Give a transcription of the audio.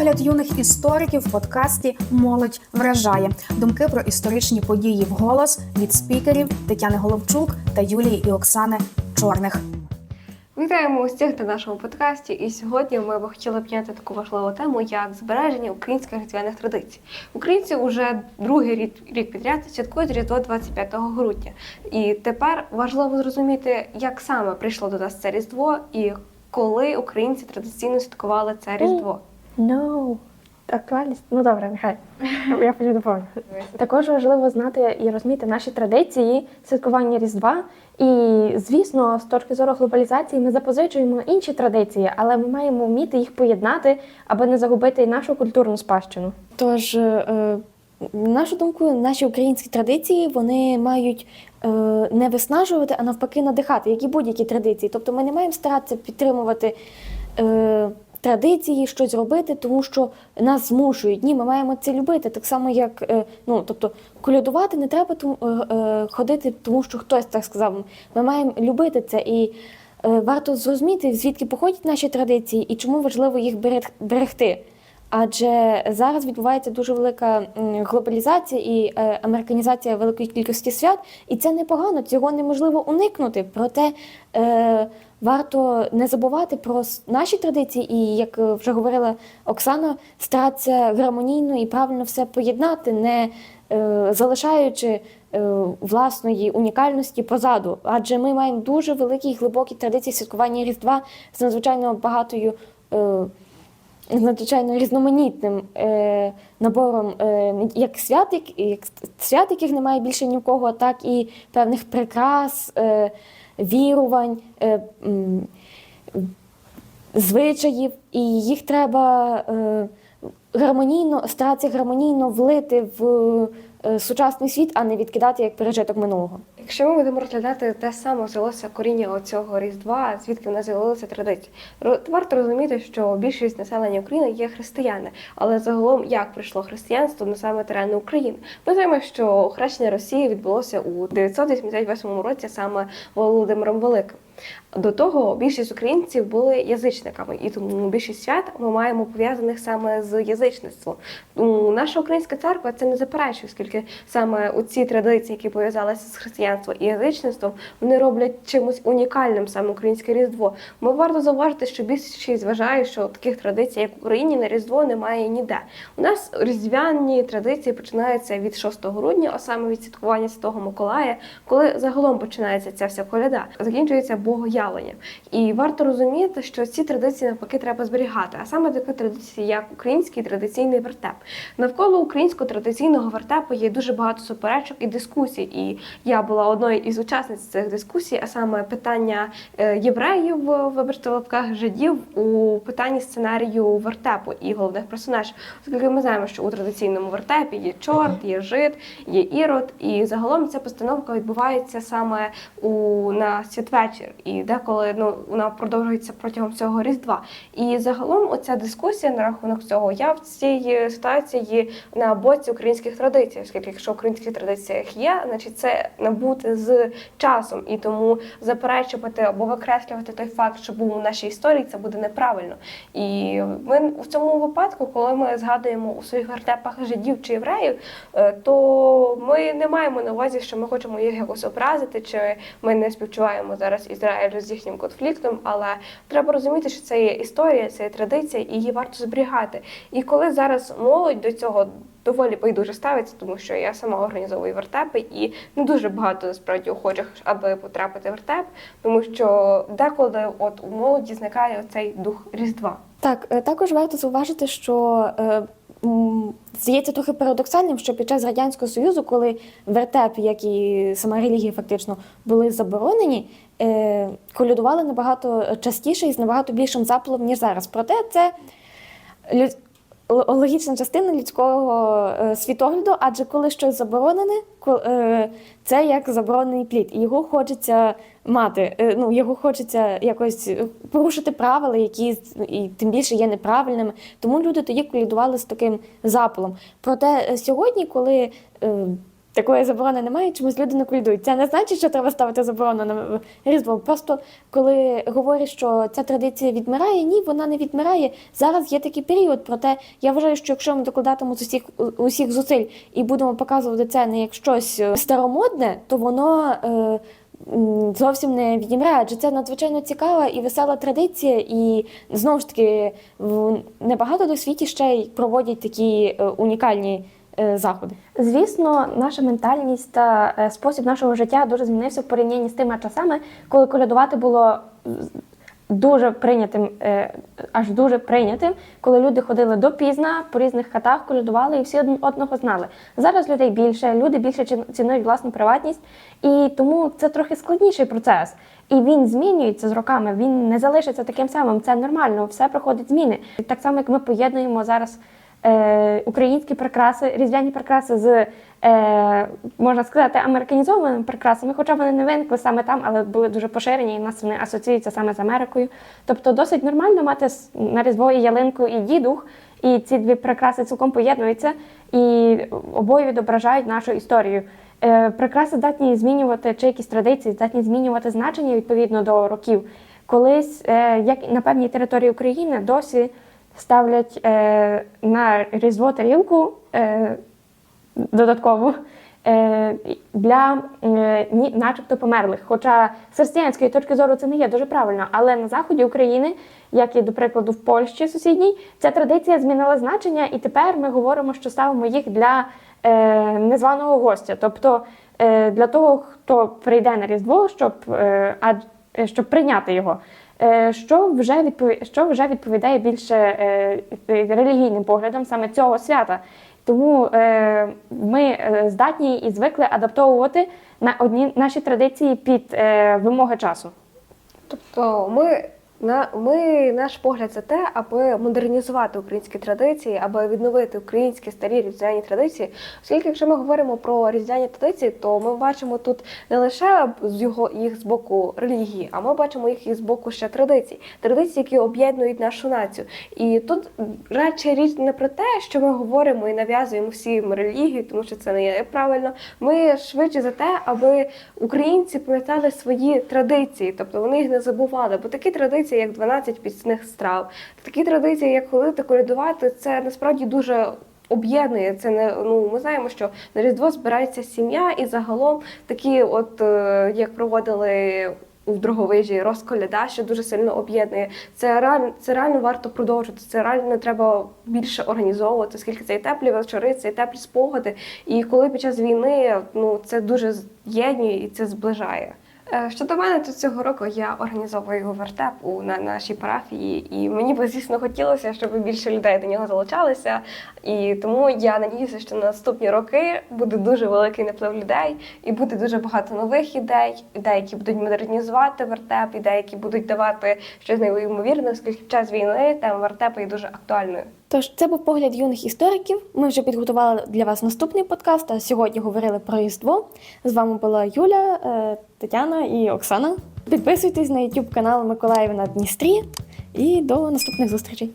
Погляд юних істориків в подкасті Молодь вражає думки про історичні події вголос від спікерів Тетяни Головчук та Юлії і Оксани Чорних. Вітаємо усіх на нашому подкасті. І сьогодні ми б хотіли підняти таку важливу тему, як збереження українських різдвяних традицій. Українці вже другий рік, рік підряд святкують Різдво 25 грудня. І тепер важливо зрозуміти, як саме прийшло до нас це Різдво і коли українці традиційно святкували це Різдво. No. Актуальність? Ну добре, нехай. Я потім доповню. Також важливо знати і розуміти наші традиції святкування Різдва. І, звісно, з точки зору глобалізації ми запозичуємо інші традиції, але ми маємо вміти їх поєднати, аби не загубити і нашу культурну спадщину. Тож, е, нашу думку, наші українські традиції вони мають е, не виснажувати, а навпаки надихати, як і будь-які традиції. Тобто ми не маємо старатися підтримувати е, традиції, щось робити, тому що нас змушують. Ні, ми маємо це любити. Так само, як е, ну, тобто, колядувати не треба тому, е, е, ходити, тому що хтось так сказав. Ми маємо любити це і. Варто зрозуміти, звідки походять наші традиції і чому важливо їх берег- берегти. Адже зараз відбувається дуже велика глобалізація і американізація великої кількості свят, і це непогано, цього неможливо уникнути. Проте варто не забувати про наші традиції, і як е, вже говорила Оксана, старатися гармонійно і правильно все поєднати, не е, залишаючи е, власної унікальності позаду. Адже ми маємо дуже великі і глибокі традиції святкування Різдва з надзвичайно багатою. Е, з надзвичайно різноманітним е, набором е, як свят, як, як свят, яких немає більше ні в кого, так і певних прикрас, е, вірувань, е, звичаїв, і їх треба е, гармонійно старатися гармонійно влити в е, сучасний світ, а не відкидати як пережиток минулого. Якщо ми будемо розглядати те саме взялося коріння оцього різдва, звідки в нас з'явилися традиції, варто розуміти, що більшість населення України є християни, але загалом як прийшло християнство на саме терени України? Ми знаємо, що хрещення Росії відбулося у 988 році саме Володимиром Великим. До того більшість українців були язичниками, і тому більшість свят ми маємо пов'язаних саме з язичництвом. Тому наша українська церква це не заперечує, оскільки саме у ці традиції, які пов'язалися з християнством і язичництвом, вони роблять чимось унікальним саме українське різдво. Ми варто зауважити, що більшість вважає, що таких традицій, як в Україні, на різдво немає ніде. У нас різдвяні традиції починаються від 6 грудня, а саме від святкування Святого Миколая, коли загалом починається ця вся коляда, закінчується богоявлення. І варто розуміти, що ці традиції навпаки треба зберігати, а саме такі традиції, як український традиційний вертеп. Навколо українського традиційного вертепу є дуже багато суперечок і дискусій. І я була одною із учасниць цих дискусій, а саме питання е, євреїв, вибачте в лапках жидів у питанні сценарію вертепу і головних персонажів. Оскільки ми знаємо, що у традиційному вертепі є чорт, є жид, є ірод, і загалом ця постановка відбувається саме у на святвечір, і деколи ну вона продовжується протягом всього різдва. І загалом оця дискусія на рахунок цього я в цій ситуації на боці українських традицій, оскільки якщо в українських традиціях є, значить це набути з часом, і тому заперечувати або викреслювати той факт, що був у нашій історії, це буде неправильно. І ми в цьому випадку, коли ми згадуємо у своїх вертепах жидів чи євреїв, е, то ми не маємо на увазі, що ми хочемо їх якось образити, чи ми не співчуваємо зараз Ізраїлю з їхнім конфліктом. Але треба розуміти, що це є історія, це є традиція, і її варто зберігати. І коли зараз молодь до цього доволі байдуже ставиться, тому що я сама організовую вертепи, і не дуже багато насправді охочих, аби потрапити в вертеп, тому що деколи от у молоді зникає цей дух різдва. Так, е, також варто зауважити, що е, здається трохи парадоксальним, що під час радянського союзу, коли вертеп, як і сама релігія, фактично були заборонені, е, колядували набагато частіше і з набагато більшим запалом, ніж зараз. Проте це логічна частина людського е, світогляду, адже коли щось заборонене, е, це як заборонений плід, його хочеться мати. е, Ну його хочеться якось порушити правила, які і тим більше є неправильними. Тому люди тоді колядували з таким запалом. Проте сьогодні, коли такої заборони немає, чомусь люди не колядують. Це не значить, що треба ставити заборону на Різдво. Просто коли говорять, що ця традиція відмирає, ні, вона не відмирає. Зараз є такий період. Проте я вважаю, що якщо ми докладатимемо з усіх усіх зусиль і будемо показувати це не як щось е, старомодне, то воно. Е, Зовсім не відімре, адже це надзвичайно цікава і весела традиція, і знову ж таки небагато до світі ще й проводять такі е, унікальні заходи. Звісно, наша ментальність та е, спосіб нашого життя дуже змінився в порівнянні з тими часами, коли колядувати було дуже прийнятим, е, аж дуже прийнятим, коли люди ходили допізна по різних хатах, колядували і всі одного знали. Зараз людей більше, люди більше ці- цінують власну приватність, і тому це трохи складніший процес. І він змінюється з роками. Він не залишиться таким самим. Це нормально, все проходить зміни. Так само, як ми поєднуємо зараз е, українські прикраси, різдвяні прикраси з, е, можна сказати, американізованими прикрасами, хоча вони не виникли саме там, але були дуже поширені, і нас вони асоціюються саме з Америкою. Тобто досить нормально мати на Різдво і ялинку, і дідух, і ці дві прикраси цілком поєднуються і обоє відображають нашу історію. Е, прикраси здатні змінювати чи якісь традиції, здатні змінювати значення відповідно до років. Колись, е, як на певній території України, досі ставлять е, на різдво тарілку е, додаткову е, для е, начебто померлих. Хоча з християнської точки зору це не є дуже правильно. Але на заході України, як і до прикладу в Польщі сусідній, ця традиція змінила значення, і тепер ми говоримо, що ставимо їх для е, незваного гостя. Тобто е, для того, хто прийде на Різдво, щоб, е, е, щоб прийняти його. Е, Що вже відповідає, що вже відповідає більше е, релігійним поглядам саме цього свята. Тому е, ми здатні і звикли адаптовувати на одні наші традиції під вимоги часу. Тобто ми, на, ми, наш погляд це те, аби модернізувати українські традиції, аби відновити українські старі різдвяні традиції. Оскільки, якщо ми говоримо про різдвяні традиції, то ми бачимо тут не лише з його їх з боку релігії, а ми бачимо їх і з боку ще традицій, традиції, які об'єднують нашу націю. І тут радше річ не про те, що ми говоримо і нав'язуємо всім релігію, тому що це не є правильно. Ми швидше за те, аби українці пам'ятали свої традиції, тобто вони їх не забували. Бо такі традиції, як 12 пісних страв, такі традиції, як ходити колядувати, це насправді дуже. Об'єднує це не ну. Ми знаємо, що на різдво збирається сім'я, і загалом такі, от е, як проводили у Дроговижі розколяда, що дуже сильно об'єднує. Це реально це реально варто продовжувати. Це реально треба більше організовувати, оскільки це і теплі вечори, це і теплі спогади. І коли під час війни ну це дуже з'єднує і це зближає. Е, Щодо мене, то цього року я організовую вертеп у на нашій парафії, і мені би звісно хотілося, щоб більше людей до нього залучалися. І тому я надіюся, що на наступні роки буде дуже великий наплив людей, і буде дуже багато нових ідей, ідей, які будуть модернізувати вертеп, ідей, які будуть давати щось неймовірне, оскільки в час війни тема вертепу є дуже актуальною. Тож це був погляд юних істориків. Ми вже підготували для вас наступний подкаст. А сьогодні говорили про Різдво. З вами була Юля, е, Тетяна і Оксана. Підписуйтесь на YouTube канал Миколаїв на Дністрі і до наступних зустрічей.